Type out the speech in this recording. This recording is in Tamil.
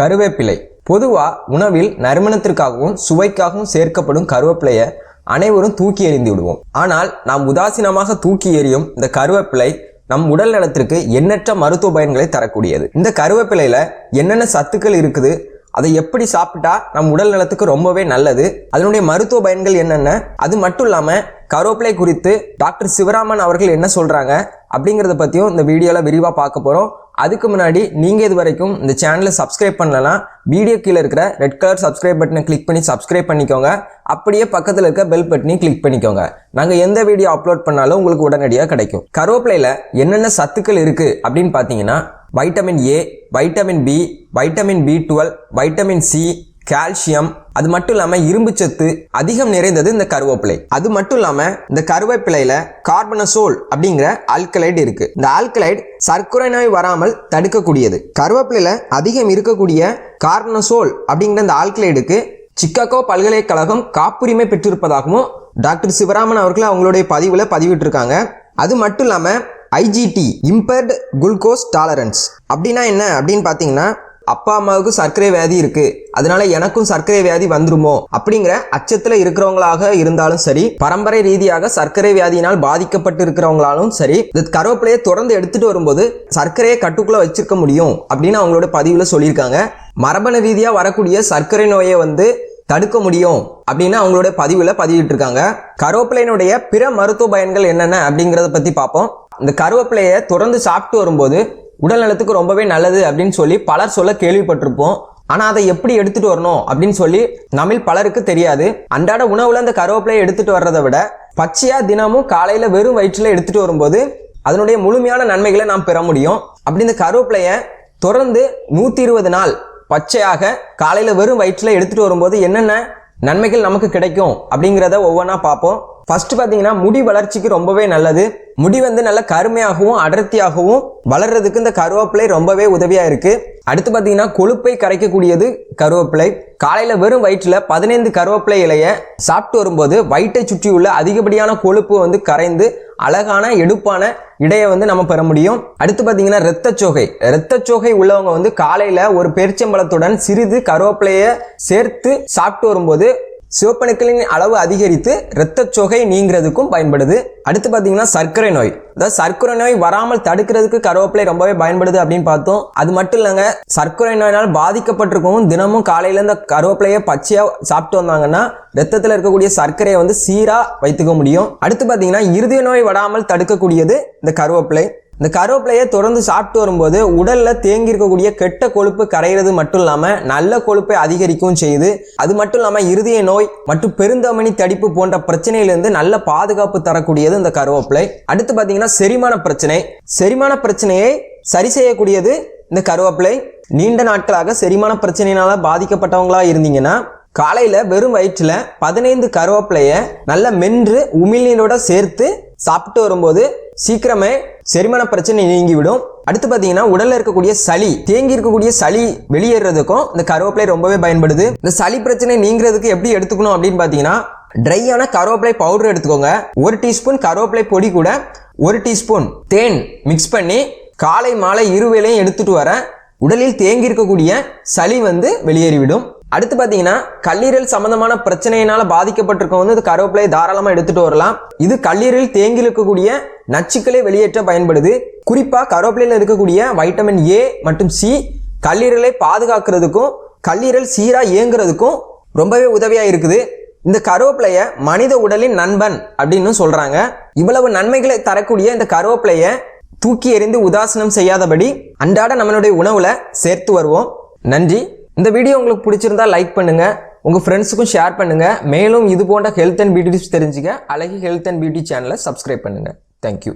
கருவேப்பிலை. பொதுவாக உணவில் நறுமணத்திற்காகவும் சுவைக்காகவும் சேர்க்கப்படும் கருவேப்பிலையை அனைவரும் தூக்கி எறிந்து விடுவோம். ஆனால் நாம் உதாசீனமாக தூக்கி எறியும் இந்த கருவேப்பிலை நம் உடல் நலத்திற்கு எண்ணற்ற மருத்துவ பயன்களை தரக்கூடியது. இந்த கருவேப்பிலையில என்னென்ன சத்துக்கள் இருக்குது அதை எப்படி சாப்பிட்டா நம் உடல் நலத்துக்கு ரொம்பவே நல்லது அதனுடைய மருத்துவ பயன்கள் என்னென்ன அது மட்டும் இல்லாம கருவேப்பிலை குறித்து டாக்டர் சிவராமன் அவர்கள் என்ன சொல்றாங்க அப்படிங்கறத பத்தியும் இந்த வீடியோல விரிவா பார்க்க போறோம். அதுக்கு முன்னாடி நீங்கள் இது வரைக்கும் இந்த சேனலை சப்ஸ்கிரைப் பண்ணலாம் வீடியோ கீழே இருக்கிற ரெட் கலர் சப்ஸ்கிரைப் பட்டனை கிளிக் பண்ணி சப்ஸ்கிரைப் பண்ணிக்கோங்க. அப்படியே பக்கத்தில் இருக்க பெல் பட்டனையும் கிளிக் பண்ணிக்கோங்க. நாங்கள் எந்த வீடியோ அப்லோட் பண்ணாலும் உங்களுக்கு உடனடியாக கிடைக்கும். கருவேப்பிலையில் என்னென்ன சத்துக்கள் இருக்குது அப்படின்னு பார்த்தீங்கன்னா vitamin A vitamin B vitamin B twelve vitamin C calcium அது மட்டும் இல்லாமல் இரும்பு சத்து அதிகம் நிறைந்தது இந்த கருவேப்பிலை. அது மட்டும் இல்லாமல் இந்த கருவேப்பிலையில கார்பனசோல் அப்படிங்கிற ஆல்கலைடு இருக்கு. இந்த ஆல்கலைடு சர்க்கரை நோய் வராமல் தடுக்கக்கூடியது. கருவேப்பிலையில அதிகம் இருக்கக்கூடிய கார்பனசோல் அப்படிங்கிற இந்த ஆல்கலைடுக்கு சிக்காகோ பல்கலைக்கழகம் காப்புரிமை பெற்றிருப்பதாகவும் டாக்டர் சிவராமன் அவர்கள் அவங்களுடைய பதிவுல பதிவிட்டிருக்காங்க. அது மட்டும் இல்லாமல் ஐஜிடி இம்பேர்டு குளுக்கோஸ் டாலரன்ஸ் அப்படின்னா என்ன? அப்படின்னு பார்த்தீங்கன்னா அப்பா அம்மாவுக்கு சர்க்கரை வியாதி இருக்கு. அதனால எனக்கும் சர்க்கரை வியாதி வந்துருமோ? அப்படிங்கிற அச்சத்துல இருக்கிறவங்களாக இருந்தாலும் சரி பரம்பரை ரீதியாக சர்க்கரை வியாதியினால் பாதிக்கப்பட்டு இருக்கிறவங்களாலும் சரி இந்த கருவேப்பிலையை தொடர்ந்து எடுத்துட்டு வரும்போது சர்க்கரையை கட்டுக்குள்ள வச்சிருக்க முடியும் அப்படின்னு அவங்களோட பதிவுல சொல்லியிருக்காங்க. மரபணு ரீதியா வரக்கூடிய சர்க்கரை நோயை வந்து தடுக்க முடியும் அப்படின்னு அவங்களோட பதிவுல பதிவிட்டு இருக்காங்க கருவேப்பிலையினுடைய பிற மருத்துவ பயன்கள் என்னென்ன அப்படிங்கறத பத்தி பார்ப்போம். இந்த கருவேப்பிலையை தொடர்ந்து சாப்பிட்டு வரும்போது உடல் நலத்துக்கு ரொம்பவே நல்லது அப்படின்னு சொல்லி பலர் சொல்ல கேள்விப்பட்டிருப்போம். ஆனால் அதை எப்படி எடுத்துட்டு வரணும் அப்படின்னு சொல்லி நம்மில் பலருக்கு தெரியாது. அன்றாட உணவுல அந்த கருவேப்பிலையை எடுத்துட்டு வர்றதை விட பச்சையா தினமும் காலையில வெறும் வயிற்றுல எடுத்துட்டு வரும்போது அதனுடைய முழுமையான நன்மைகளை நாம் பெற முடியும். அப்படி இந்த கருவேப்பிலையை தொடர்ந்து நூத்தி இருபது நாள் பச்சையாக காலையில வெறும் வயிற்றுல எடுத்துட்டு வரும்போது என்னென்ன நன்மைகள் நமக்கு கிடைக்கும் அப்படிங்கிறத ஒவ்வொன்றா பார்ப்போம். ஃபர்ஸ்ட் பார்த்தீங்கன்னா முடி வளர்ச்சிக்கு ரொம்பவே நல்லது. முடி வந்து நல்ல கருமையாகவும் அடர்த்தியாகவும் வளர்றதுக்கு இந்த கருவேப்பிலை ரொம்பவே உதவியாக இருக்கு. அடுத்து பார்த்தீங்கன்னா கொழுப்பை கரைக்கக்கூடியது கருவேப்பிலை. காலையில் வெறும் வயிற்றில் பதினைந்து கருவேப்பிலை இலையை சாப்பிட்டு வரும்போது வயிற்றை சுற்றியுள்ள அதிகப்படியான கொழுப்பு வந்து கரைந்து அழகான எடுப்பான இடையை வந்து நம்ம பெற முடியும். அடுத்து பார்த்தீங்கன்னா இரத்தச்சோகை. இரத்தச்சோகை உள்ளவங்க வந்து காலையில ஒரு பெருச்சம்பழத்துடன் சிறிது கருவேப்பிலையை சேர்த்து சாப்பிட்டு வரும்போது சிவப்பணுக்களின் அளவு அதிகரித்து இரத்தச்சோகை நீங்கிறதுக்கும் பயன்படுது. அடுத்து பார்த்தீங்கன்னா சர்க்கரை நோய். அதாவது சர்க்கரை நோய் வராமல் தடுக்கிறதுக்கு கருவேப்பிலை ரொம்பவே பயன்படுது அப்படின்னு பார்த்தோம். அது மட்டும் இல்லைங்க சர்க்கரை நோயினால் பாதிக்கப்பட்டிருக்கவும் தினமும் காலையில இந்த கருவேப்பிலையை பச்சையா சாப்பிட்டு வந்தாங்கன்னா ரத்தத்தில் இருக்கக்கூடிய சர்க்கரையை வந்து சீரா வைத்துக்க முடியும். அடுத்து பார்த்தீங்கன்னா இருதய நோய் வராமல் தடுக்கக்கூடியது இந்த கருவேப்பிலை. இந்த கருவேப்பிலையை தொடர்ந்து சாப்பிட்டு வரும்போது உடலில் தேங்கி இருக்கக்கூடிய கெட்ட கொழுப்பு கரைகிறது மட்டும் இல்லாமல் நல்ல கொழுப்பை அதிகரிக்கவும் செய்யுது. அது மட்டும் இல்லாமல் இருதய நோய் மற்றும் பெருந்தமணி தடிப்பு போன்ற பிரச்சனையிலிருந்து நல்ல பாதுகாப்பு தரக்கூடியது இந்த கருவேப்பிலை. அடுத்து பார்த்தீங்கன்னா செரிமான பிரச்சனை. செரிமான பிரச்சனையை சரி செய்யக்கூடியது இந்த கருவேப்பிலை. நீண்ட நாட்களாக செரிமான பிரச்சனையினால பாதிக்கப்பட்டவங்களா இருந்தீங்கன்னா காலையில் வெறும் வயிற்றில் பதினைந்து கருவேப்பிலையை நல்ல மென்று உமிழ்நீரோட சேர்த்து சாப்பிட்டு வரும்போது சீக்கிரமே செரிமான பிரச்சனை நீங்கிவிடும். அடுத்து பார்த்தீங்கன்னா உடல்ல இருக்கக்கூடிய சளி தேங்கி இருக்கக்கூடிய சளி வெளியேறதுக்கும் இந்த கருவேப்பிலை ரொம்பவே பயன்படுது. இந்த சளி பிரச்சனை நீங்கிறதுக்கு எப்படி எடுத்துக்கணும் அப்படின்னு பார்த்தீங்கன்னா ட்ரையான கருவேப்பிலை பவுடர் எடுத்துக்கோங்க. ஒரு டீஸ்பூன் கருவேப்பிலை பொடி கூட ஒரு டீஸ்பூன் தேன் மிக்ஸ் பண்ணி காலை மாலை இருவேளையும் எடுத்துட்டு வர உடலில் தேங்கி இருக்கக்கூடிய சளி வந்து வெளியேறிவிடும். அடுத்து பார்த்தீங்கன்னா கல்லீரல் சம்பந்தமான பிரச்சனையினால பாதிக்கப்பட்டிருக்கவங்க வந்து இந்த கருவேப்பிலையை தாராளமாக எடுத்துட்டு வரலாம். இது கல்லீரல் தேங்கி இருக்கக்கூடிய நச்சுக்களை வெளியேற்ற பயன்படுது. குறிப்பாக கருவேப்பிலையில் இருக்கக்கூடிய வைட்டமின் ஏ மற்றும் சி கல்லீரலை பாதுகாக்கிறதுக்கும் கல்லீரல் சீராக இயங்குறதுக்கும் ரொம்பவே உதவியாக இருக்குது. இந்த கருவேப்பிலைய மனித உடலின் நண்பன் அப்படின்னு சொல்றாங்க. இவ்வளவு நன்மைகளை தரக்கூடிய இந்த கருவேப்பிலைய தூக்கி எறிந்து உதாசனம் செய்யாதபடி அன்றாட நம்மளுடைய உணவுல சேர்த்து வருவோம். நன்றி. இந்த வீடியோ உங்களுக்கு பிடிச்சிருந்தா லைக் பண்ணுங்க. உங்க ஃப்ரெண்ட்ஸுக்கும் ஷேர் பண்ணுங்க. மேலும் இது போன்ற ஹெல்த் அண்ட் பியூட்டி டிப்ஸ் தெரிஞ்சுக்க அழகி ஹெல்த் அண்ட் பியூட்டி சேனலை சப்ஸ்கிரைப் பண்ணுங்க. Thank you